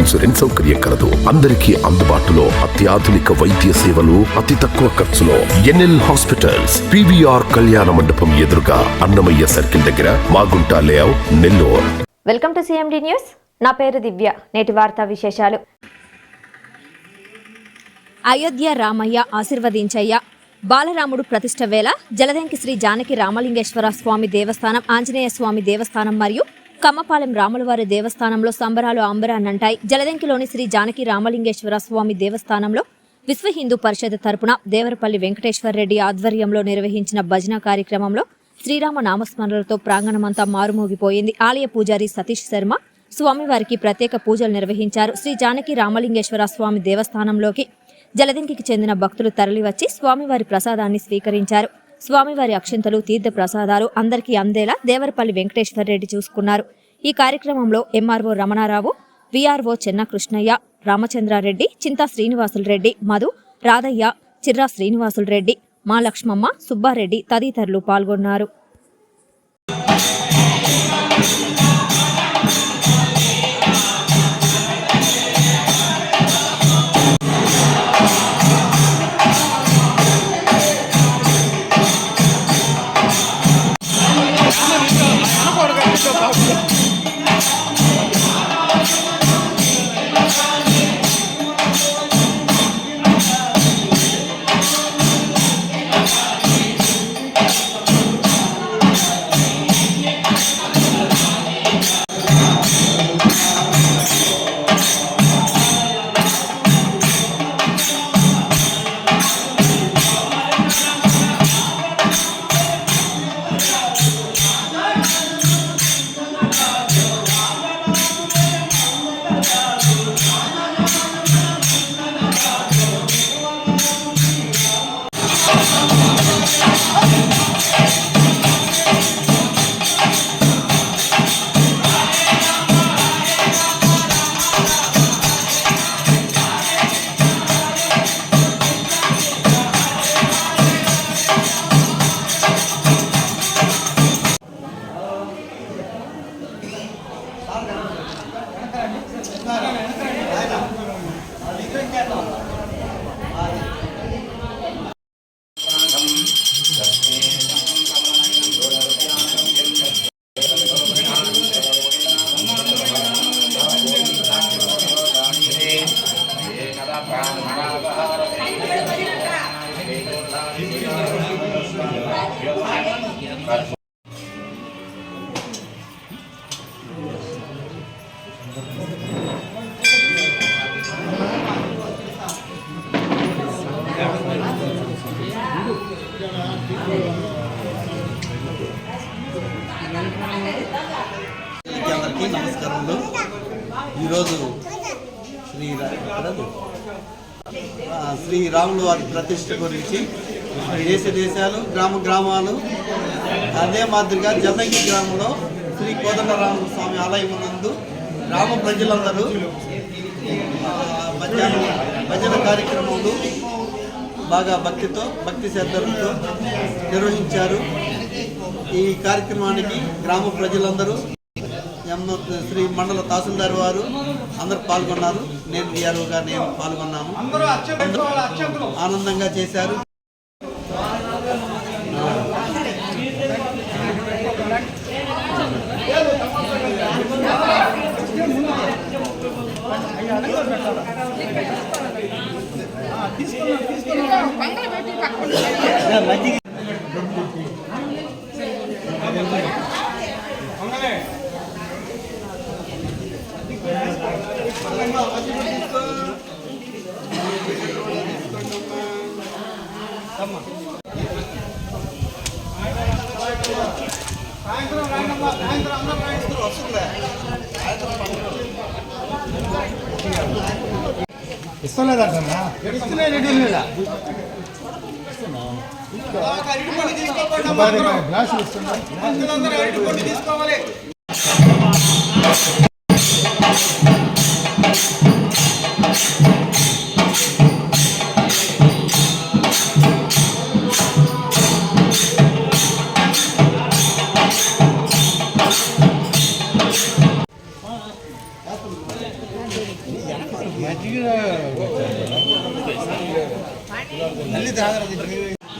Insurance సౌకర్యం కలదు. అందరికీ అందుబాటులో అత్యాధునిక వైద్య సేవలు అతి తక్కువ ఖర్చులో ఎన్ఎల్ హాస్పిటల్స్ పివిఆర్ కళ్యాణ మండపం ఎదురుగా అన్నమయ్య సర్కిల్ దగ్గర Magunta layout Nellore. Welcome to CMD news. నా పేరు దివ్య. నేటి వార్తా విశేషాలు. అయోధ్య రామయ్య ఆశీర్వదించయ్య. బాలరాముడు ప్రతిష్ట వేళ జలదంకి శ్రీ జానకి రామలింగేశ్వర స్వామి దేవస్థానం ఆంజనేయ స్వామి దేవస్థానం మరియు కమ్మపాలెం రాములవారి దేవస్థానంలో సంబరాలు అంబరాన్నంటాయి. జలదంకిలోని శ్రీ జానకి రామలింగేశ్వర స్వామి దేవస్థానంలో విశ్వ హిందూ పరిషత్ తరపున దేవరపల్లి వెంకటేశ్వర రెడ్డి ఆధ్వర్యంలో నిర్వహించిన భజన కార్యక్రమంలో శ్రీరామ నామస్మరణలతో ప్రాంగణమంతా మారుమోగిపోయింది. ఆలయ పూజారి సతీష్ శర్మ స్వామివారికి ప్రత్యేక పూజలు నిర్వహించారు. శ్రీ జానకి రామలింగేశ్వర స్వామి దేవస్థానంలోకి జలదింకికి చెందిన భక్తులు తరలివచ్చి స్వామివారి ప్రసాదాన్ని స్వీకరించారు. స్వామివారి అక్షింతలు తీర్థ ప్రసాదాలు అందరికీ అందేలా దేవరపల్లి వెంకటేశ్వర రెడ్డి చూసుకున్నారు. ఈ కార్యక్రమంలో ఎంఆర్ఓ రమణారావు విఆర్ఓ చెన్నకృష్ణయ్య రామచంద్రారెడ్డి చింతా శ్రీనివాసులు రెడ్డి మధు రాధయ్య చిర్రా శ్రీనివాసులు రెడ్డి మా లక్ష్మమ్మ సుబ్బారెడ్డి తదితరులు పాల్గొన్నారు. అందరికీ శ్రీరాములు శ్రీ రాముల వారి ప్రతిష్ట గురించి దేశ దేశాలు గ్రామ గ్రామాలు అదే మాదిరిగా జతంగి గ్రామంలో శ్రీ కోదండరామ స్వామి ఆలయం నందు గ్రామ ప్రజలందరూ మధ్యాహ్నం భజన కార్యక్రమాలు బాగా భక్తితో భక్తి శ్రద్ధలతో నిర్వహించారు. ఈ కార్యక్రమానికి గ్రామ ప్రజలందరూ ఎం శ్రీ మండల తహసీల్దార్ వారు అందరూ పాల్గొన్నారు. నేను విఆర్ఓగా నేను పాల్గొన్నాను అందరూ ఆనందంగా చేశారు. సాయంత్రం అందరూ వస్తుందా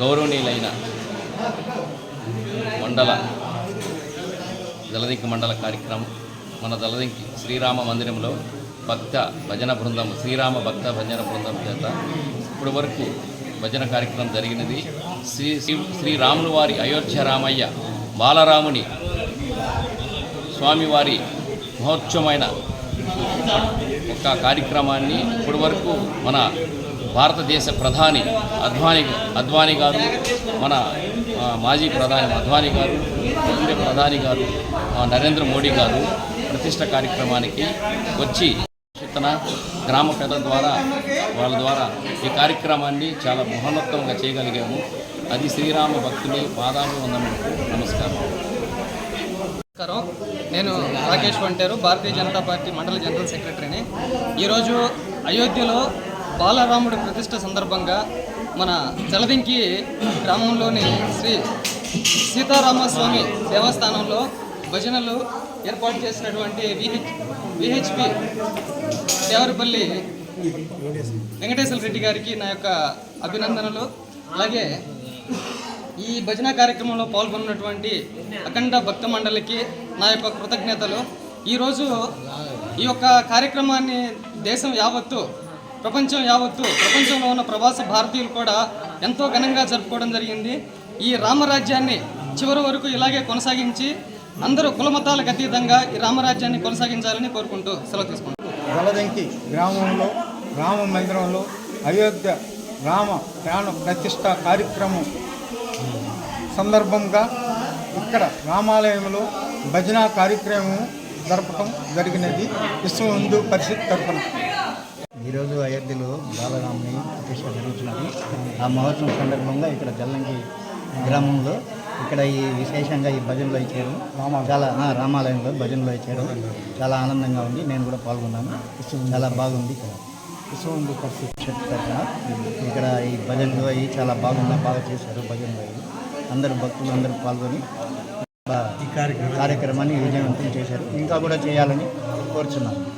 గౌరవనీయులైన మండల జలదింకి మండల కార్యక్రమం మన జలదింకి శ్రీరామ మందిరంలో భక్త భజన బృందం శ్రీరామ భక్త భజన బృందం చేత ఇప్పటి వరకు భజన కార్యక్రమం జరిగినది. శ్రీ శ్రీ శ్రీరాములు వారి అయోధ్య రామయ్య బాలరాముని స్వామివారి మహోత్సవమైన ఒక కార్యక్రమాన్ని ఇప్పటి వరకు మన భారతదేశ ప్రధాని అద్వానీ అద్వానీ గారు మన మాజీ ప్రధాని అద్వానీ గారు కేంద్ర ప్రధాని గారు నరేంద్ర మోడీ గారు ప్రతిష్ట కార్యక్రమానికి వచ్చి చిత్తన గ్రామ పెద్ద ద్వారా వాళ్ళ ద్వారా ఈ కార్యక్రమాన్ని చాలా మహోన్నతంగా చేయగలిగాము. అది శ్రీరామ భక్తుని పాదాలు వందనకు నమస్కారం. నమస్కారం. నేను రాకేష్ వంటేరు భారతీయ జనతా పార్టీ మండల జనరల్ సెక్రటరీని. ఈరోజు అయోధ్యలో బాలరాముడి ప్రతిష్ట సందర్భంగా మన జలదింకి గ్రామంలోని శ్రీ సీతారామస్వామి దేవస్థానంలో భజనలు ఏర్పాటు చేసినటువంటి విహెచ్ విహెచ్పి దేవరపల్లి వెంకటేశ్వర రెడ్డి గారికి నా యొక్క అభినందనలు. అలాగే ఈ భజన కార్యక్రమంలో పాల్గొన్నటువంటి అఖండ భక్త మండలికి నా యొక్క కృతజ్ఞతలు. ఈరోజు ఈ యొక్క కార్యక్రమాన్ని దేశం యావత్తు ప్రపంచం యావత్తు ప్రపంచంలో ఉన్న ప్రవాస భారతీయులు కూడా ఎంతో ఘనంగా జరుపుకోవడం జరిగింది. ఈ రామరాజ్యాన్ని చివరి వరకు ఇలాగే కొనసాగించి అందరూ కులమతాలకు అతీతంగా ఈ రామరాజ్యాన్ని కొనసాగించాలని కోరుకుంటూ సెలవు తీసుకుంటాం జలదంకి గ్రామంలో రామ మందిరంలో అయోధ్య రామ ప్రాణ ప్రతిష్ట కార్యక్రమం సందర్భంగా ఇక్కడ రామాలయంలో భజన కార్యక్రమం జరపడం జరిగినది విశ్వ హిందూ పరిషత్ తరఫున. ఈరోజు అయోధ్యలో బాలరాముని ప్రతిష్ట జరుగుతున్నది. ఆ మహోత్సవం సందర్భంగా ఇక్కడ జల్లంకి గ్రామంలో ఇక్కడ ఈ విశేషంగా ఈ భజనలో ఇచ్చారు. చాలా రామాలయంలో భజనలో ఇచ్చారు. చాలా ఆనందంగా ఉంది. నేను కూడా పాల్గొన్నాను. చాలా బాగుంది ఇక్కడ. విశ్వ హిందూ పరిషత్ తరఫున ఇక్కడ ఈ భజనలు అవి చాలా బాగున్నా బాగా చేశారు భజనలు అందరు భక్తులు అందరూ పాల్గొని ఈ కార్యక్రమాన్ని విజయవంతం చేశారు. ఇంకా కూడా చేయాలని కోరుచున్నాను.